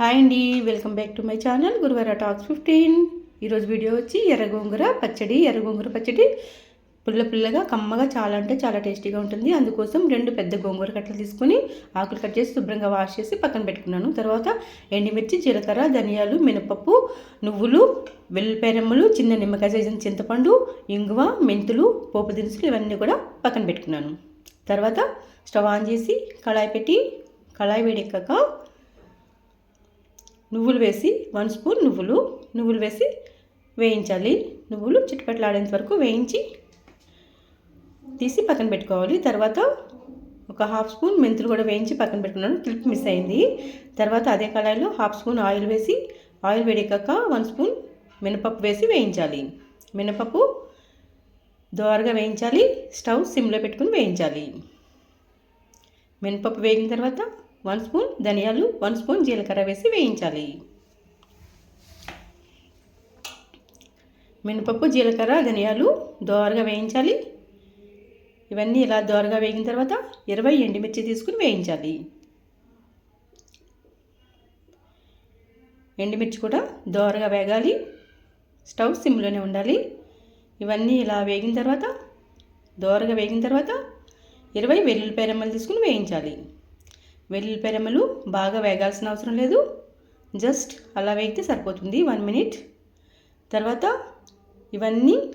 Hi అండి welcome back to my channel గురువార talks fifteen. ఈరోజు video వచ్చి ఎర్ర గోంగూర పచ్చడి ఎర్ర గోంగూర పచ్చడి. పుల్ల పుల్లగా కమ్మగా చాలా అంటే చాలా టేస్టీగా ఉంటుంది. అందుకోసం రెండు పెద్ద గోంగూర కట్టలు తీసుకొని ఆకులు కట్ చేసి శుభ్రంగా వాష్ చేసి పక్కన పెట్టుకున్నాను. తర్వాత ఎండిమిర్చి జీలకర్ర ధనియాలు మినపప్పు నువ్వులు వెల్లిపేరమ్మలు చిన్న నిమ్మకాయ సైజు చింతపండు ఇంగువ మెంతులు పోపు దినుసులు ఇవన్నీ కూడా పక్కన పెట్టుకున్నాను. తర్వాత స్టవ్ ఆన్ చేసి కళాయి పెట్టి కళాయి వేడెక్కాక నువ్వులు వేసి వన్ స్పూన్ నువ్వులు నువ్వులు వేసి వేయించాలి. నువ్వులు చిట్టుపట్లాడేంత వరకు వేయించి తీసి పక్కన పెట్టుకోవాలి. తర్వాత ఒక హాఫ్ స్పూన్ మెంతులు కూడా వేయించి పక్కన పెట్టుకున్నాను. క్లిప్ మిస్ అయింది. తర్వాత అదే కళాయిలో హాఫ్ స్పూన్ ఆయిల్ వేసి ఆయిల్ వేడికాక వన్ స్పూన్ మినపప్పు వేసి వేయించాలి. మినపప్పు దోరగా వేయించాలి. స్టవ్ సిమ్లో పెట్టుకుని వేయించాలి. మినపప్పు వేగిన తర్వాత వన్ స్పూన్ ధనియాలు వన్ స్పూన్ జీలకర్ర వేసి వేయించాలి. మినపప్పు జీలకర్ర ధనియాలు దోరగా వేయించాలి. ఇవన్నీ ఇలా దోరగా వేగిన తర్వాత ఇరవై ఎండుమిర్చి తీసుకుని వేయించాలి. ఎండుమిర్చి కూడా దోరగా వేగాలి. స్టవ్ సిమ్లోనే ఉండాలి. ఇవన్నీ ఇలా వేగిన తర్వాత దోరగా వేగిన తర్వాత ఇరవై వెల్లుల్లిపాయ రెమ్మలు తీసుకుని వేయించాలి. వెల్లుల్లి పెరమలు బాగా వేగాల్సిన అవసరం లేదు. జస్ట్ అలా వేగితే సరిపోతుంది. One minute. తర్వాత ఇవన్నీ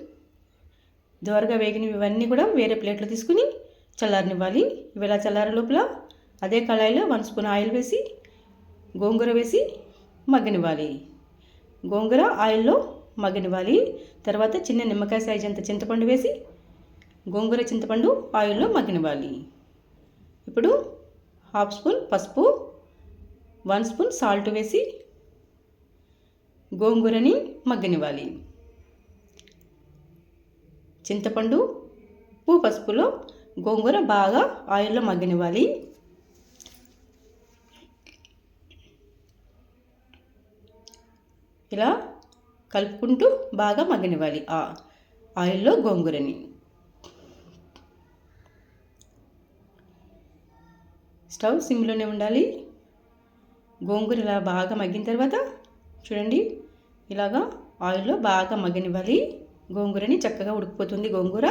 దోరగా వేగినవి ఇవన్నీ కూడా వేరే ప్లేట్లో తీసుకుని చల్లారనివ్వాలి. ఇవి ఇలా చల్లార లోపల అదే కళాయిలో వన్ స్పూన్ ఆయిల్ వేసి గోంగూర వేసి మగ్గనివ్వాలి. గోంగూర ఆయిల్లో మగ్గనివ్వాలి. తర్వాత చిన్న నిమ్మకాయ సైజ్ అంత చింతపండు వేసి గోంగూర చింతపండు ఆయిల్లో మగ్గనివ్వాలి. ఇప్పుడు హాఫ్ స్పూన్ పసుపు వన్ స్పూన్ సాల్ట్ వేసి గోంగూరని మగ్గనివ్వాలి. చింతపండు ఉప్పు పసుపులో గోంగూర బాగా ఆయిల్లో మగ్గనివ్వాలి. ఇలా కలుపుకుంటూ బాగా మగ్గనివ్వాలి ఆ ఆయిల్లో గోంగూరని. స్టవ్ సిమ్లోనే ఉండాలి. గోంగూర ఇలా బాగా మగ్గిన తర్వాత చూడండి ఇలాగా ఆయిల్లో బాగా మగ్గనివ్వాలి. గోంగూరని చక్కగా ఉడికిపోతుంది గోంగూర.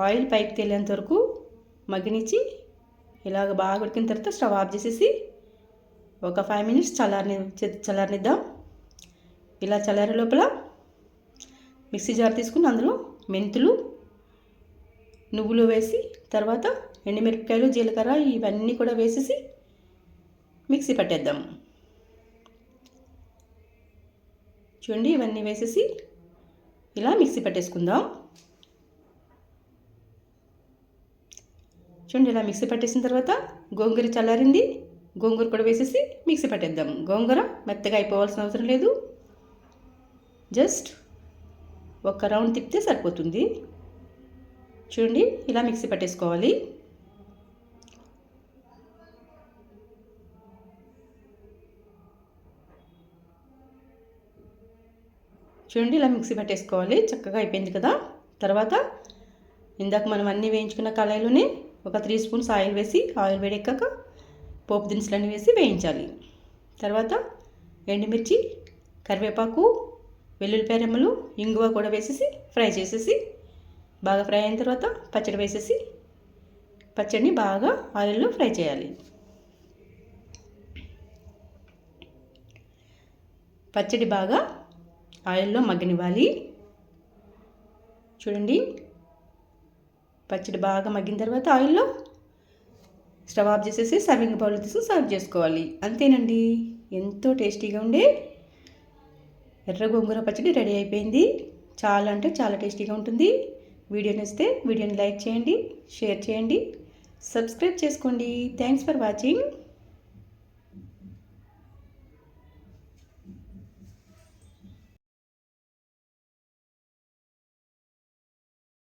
ఆయిల్ పైకి తేలేంత వరకు మగ్గనిచ్చి ఇలాగ బాగా ఉడికిన తర్వాత స్టవ్ ఆఫ్ చేసేసి ఒక ఫైవ్ మినిట్స్ చల్లారని చల్లారనిద్దాం. ఇలా చల్లారే లోపల మిక్సీ జార్ తీసుకుని అందులో మెంతులు నువ్వులు వేసి తర్వాత ఎండుమిరపకాయలు జీలకర్ర ఇవన్నీ కూడా వేసేసి మిక్సీ పట్టేద్దాం. చూడండి ఇవన్నీ వేసేసి ఇలా మిక్సీ పట్టేసుకుందాం. చూడండి ఇలా మిక్సీ పట్టేసిన తర్వాత గోంగూర చల్లారింది. గోంగూర కూడా వేసేసి మిక్సీ పట్టేద్దాం. గోంగూర మెత్తగా అయిపోవాల్సిన అవసరం లేదు. జస్ట్ ఒక రౌండ్ తిప్పితే సరిపోతుంది. చూడండి ఇలా మిక్సీ పట్టేసుకోవాలి. చూడండి ఇలా మిక్సీ పట్టేసుకోవాలి. చక్కగా అయిపోయింది కదా? తర్వాత ఇందాక మనం అన్నీ వేయించుకున్న కళాయిలోనే ఒక త్రీ స్పూన్స్ ఆయిల్ వేసి ఆయిల్ వేడెక్కాక పోపు దినుసులన్నీ వేసి వేయించాలి. తర్వాత ఎండుమిర్చి కరివేపాకు వెల్లుల్లిపాయ రెమ్మలు ఇంగువ కూడా వేసేసి ఫ్రై చేసేసి బాగా ఫ్రై అయిన తర్వాత పచ్చడి వేసేసి పచ్చడిని బాగా ఆయిల్లో ఫ్రై చేయాలి. పచ్చడి బాగా ఆయిల్లో మగ్గనివ్వాలి. చూడండి. పచ్చడి బాగా మగ్గిన తర్వాత ఆయిల్లో స్టవ్ ఆఫ్ చేసేసి సర్వింగ్ బౌల్ తీసుకుని సర్వ్ చేసుకోవాలి. అంతేనండి. ఎంతో టేస్టీగా ఉండే ఎర్ర గోంగూర పచ్చడి రెడీ అయిపోయింది. చాలా అంటే చాలా టేస్టీగా ఉంటుంది. వీడియో నచ్చితే వీడియోని లైక్ చేయండి షేర్ చేయండి. సబ్స్క్రైబ్ చేసుకోండి. Thanks for watching